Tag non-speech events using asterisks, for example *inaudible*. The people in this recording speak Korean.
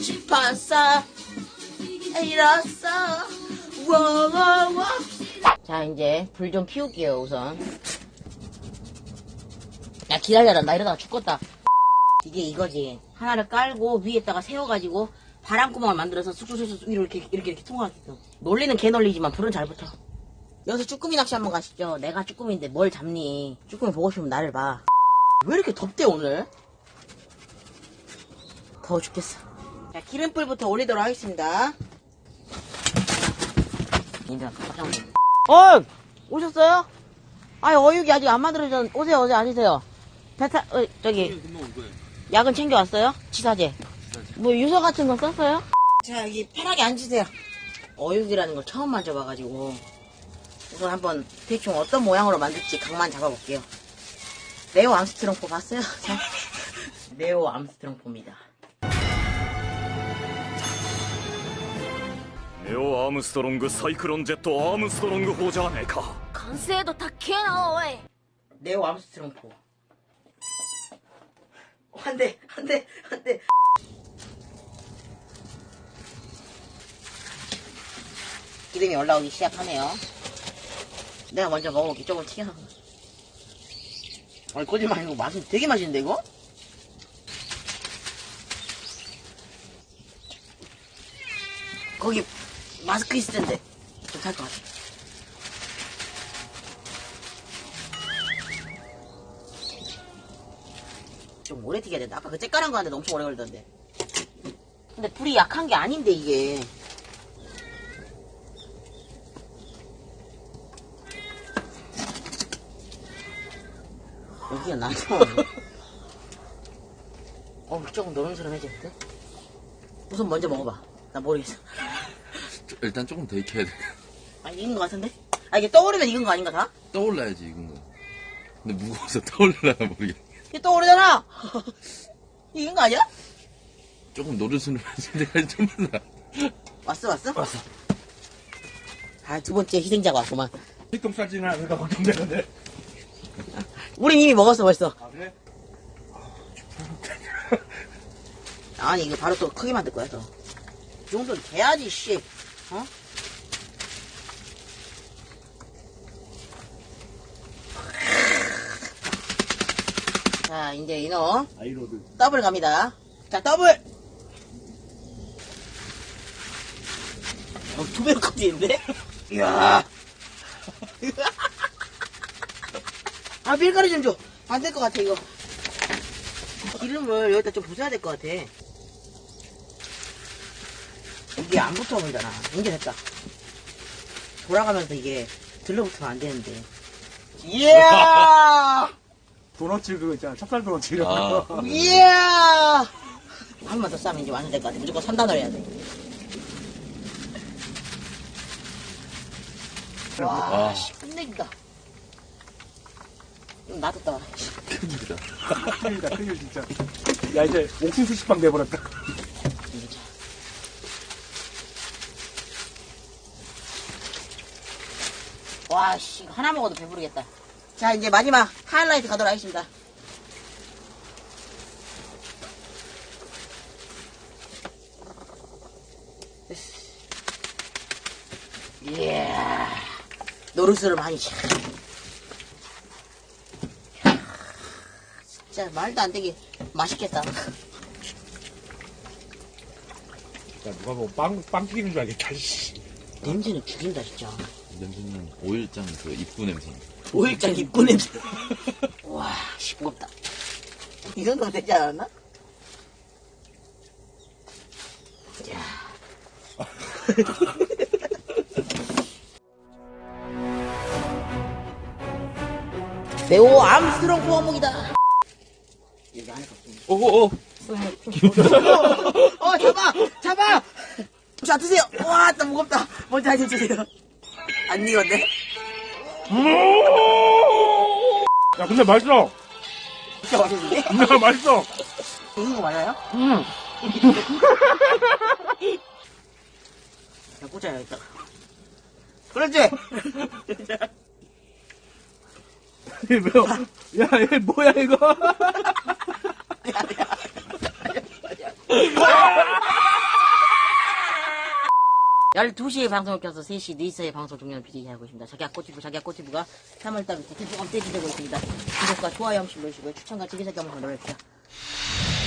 일어서 일어서 워워워. 자 이제 불 좀 피울게요 우선. 야 기다려라. 나 이러다가 죽겠다. 이게 이거지. 하나를 깔고 위에다가 세워가지고 바람구멍을 만들어서 쑥쑥쑥 위로 이렇게 이렇게 이렇게 통과하게끔. 논리는 개논리지만 불은 잘 붙어. 여기서 쭈꾸미 낚시 한번 가시죠. 내가 쭈꾸미인데 뭘 잡니? 쭈꾸미 보고 싶으면 나를 봐 왜 이렇게 덥대 오늘? 더워 죽겠어 자 기름불부터 올리도록 하겠습니다. 어 오셨어요? 아니 어육이 아직 안 만들어졌 오세요 오세요 앉으세요? 배타 어, 저기 약은 챙겨왔어요? 치사제. 뭐 유서 같은 거 썼어요? 자 여기 편하게 앉으세요. 어육이라는 걸 처음 만져봐가지고. 우선 한번 대충 어떤 모양으로 만들지 각만 잡아볼게요. 레오 암스트롱 포 봤어요? *laughs* 자, 레오 암스트롱 포입니다 ムストロングサイクロンジェットアームストロング砲じゃねえか完成度高えなおい 네오 암스트롱포 한대 한대 한대 기름이 올라오기 시작하네요 내가 먼저 먹어볼게 조금 튀겨서 아니 거짓말 아니고 맛은 되게 맛있는데 이거? 거기 마스크 있을 텐데 좀 살 것 같아 좀 오래 튀겨야 된다. 아까 그 째깔한 거 하는데 엄청 오래 걸리던데. 근데 불이 약한 게 아닌데, 이게. 여기가 나죠. *laughs* 어, 조금 노름스름해지는데? 우선 먼저 먹어봐. 나 모르겠어. 일단 조금 더 익혀야 돼. *laughs* 아, 익은 거 같은데? 아, 이게 떠오르면 익은 거 아닌가, 다? 떠올라야지, 익은 거. 근데 무거워서 *laughs* 떠올라나 모르겠네. 이게 떠오르잖아! *laughs* 익은 거 아니야? 조금 노릇스름해질 때까지 좀만 나. 왔어, 왔어? 왔어. 아, 두 번째 희생자가 왔구만. 똥 싸지는 않을까 걱정되는데. 우린 이미 먹었어 벌써. 아, 그래? 아니 이거 바로 또 크게 만들 거야 또. 이 정도는 돼야지 씨. 어? 자 이제 이노 아이로드. 더블 갑니다. 자 더블. 어, 두 배로 커지는데? 이야. 아 밀가루 좀 줘. 안 될 것 같아 이거. 기름을 여기다 좀 부숴야 될 것 같아. 이게 안 붙어 보이잖아. 이제 됐다. 돌아가면서 이게 들러붙으면 안 되는데. 이야! *laughs* 도너츠 그거 있잖아. 찹쌀 도너츠 이런 아. 거. 이야! 한 번 더 싸면 이제 완전 될것 같아. 무조건 3단을 해야 돼. 와, 아. 씨, 끝내준다. 좀 놔뒀다. 큰일이다. *laughs* 큰일이다, 큰일 진짜. 야, 이제 옥수수 식빵 돼버렸다. 와, 씨, 이거 하나 먹어도 배부르겠다. 자, 이제 마지막 하이라이트 가도록 하겠습니다. 이야, 노릇스름 하니 참. 진짜 말도 안 되게 맛있겠다. 야, 누가 뭐 빵, 빵 튀기는 줄 알겠다, 씨. 냄새는 죽인다, 진짜. 냄새는 오일장 그 입구 냄새. 오일장 입고 냄새. *laughs* 와, 싱겁다. 이 정도면 되지 않았나? 자. *laughs* 매우 암스러운 구워먹이다. 여기 안에 거 오오 오. 어, 잡아! 잡아! 자, 드세요! 와, 또 무겁다. 먼저 하시 주세요. 안 익었네? 야, 근데 맛있어. 진짜 맛있는데? *laughs* 야, 맛있어. 익은 거 맞아요? 응. *laughs* 야, 꽂아야 겠다 그렇지? 얘 뭐야? 야, 얘 뭐야, 이거? 12시에 방송을 켜서 3시, 4시에 방송 종료를 비리하고 있습니다. 자기야 꼬치부, 자기야 꼬치부가 3월달부터 계속 업데이트 되고 있습니다. 구독과 좋아요 한 번씩 눌러주시고요. 추천과 지기사기 한번 눌러주세요.